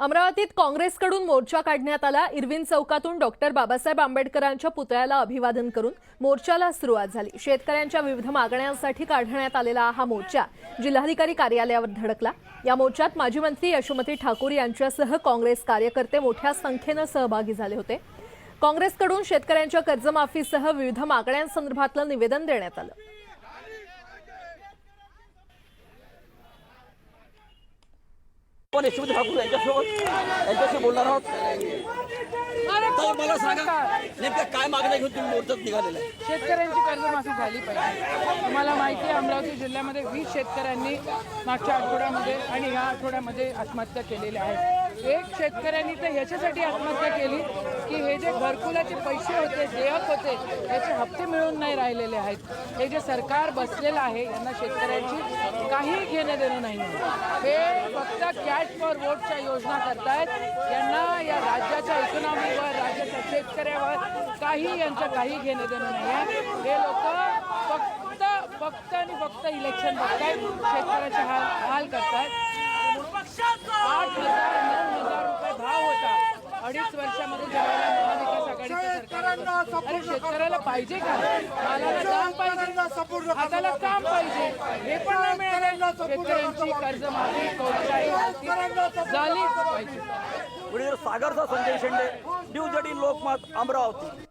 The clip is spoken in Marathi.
अमरावतीत काँग्रेसकडून मोर्चा काढण्यात आला. इरविन चौकातून डॉक्टर बाबासाहेब आंबेडकरांच्या पुतळ्याला अभिवादन करून मोर्चाला सुरुवात झाली. शेतकऱ्यांच्या विविध मागण्यांसाठी काढण्यात आलेला हा मोर्चा जिल्हाधिकारी कार्यालयावर धडकला. या मोर्चात माजी मंत्री यशोमती ठाकूर यांच्यासह काँग्रेस कार्यकर्ते मोठ्या संख्येनं सहभागी झाले होते. काँग्रेसकडून शेतकऱ्यांच्या कर्जमाफीसह विविध मागण्यांसंदर्भातलं निवेदन देण्यात आलं. पण यशवंत ठाकूर यांच्यासोबत यांच्याशी बोलणार आहोत. ताई, मला सांगा नेमक्या काय मागण्या घेऊन तुम्ही मोर्चात निघालेला आहे? शेतकऱ्यांची कर्जमाफी झाली पाहिजे. तुम्हाला माहिती आहे अमरावती जिल्ह्यामध्ये वीस शेतकऱ्यांनी मागच्या आठवड्यामध्ये आणि ह्या आठवड्यामध्ये आत्महत्या केलेल्या आहेत एक शेतकऱ्यांनी तर ह्याच्यासाठी आत्महत्या केली की हे जे घरकुलाचे पैसे होते देयक होते याचे हप्ते मिळून नाही राहिलेले आहेत. हे जे सरकार बसलेलं आहे यांना शेतकऱ्यांची काही घेणं देणं नाही हे फक्त कॅश फॉर वोटच्या योजना करतायत. यांना या राज्याच्या इकॉनॉमीवर राज्याच्या शेतकऱ्यावर काही यांचं काही घेणं देणं नाही आहे. हे लोक फक्त फक्त आणि फक्त इलेक्शन बघतायत. शेतकऱ्याचे हाल हाल करतायत. अडीच वर्षामध्ये ज्यावेळेला महाविकास आघाडीचं सरकार होतं. अरे शेतकऱ्याला पाहिजे का? मालाला दाम पाहिजे. हाताला काम पाहिजे. हे पण नाही मिळालं शेतकऱ्यांची कर्जमाफी झालीच पाहिजे. सागरचा संजय शेंडे न्यूज एटीन लोकमत अमरावती.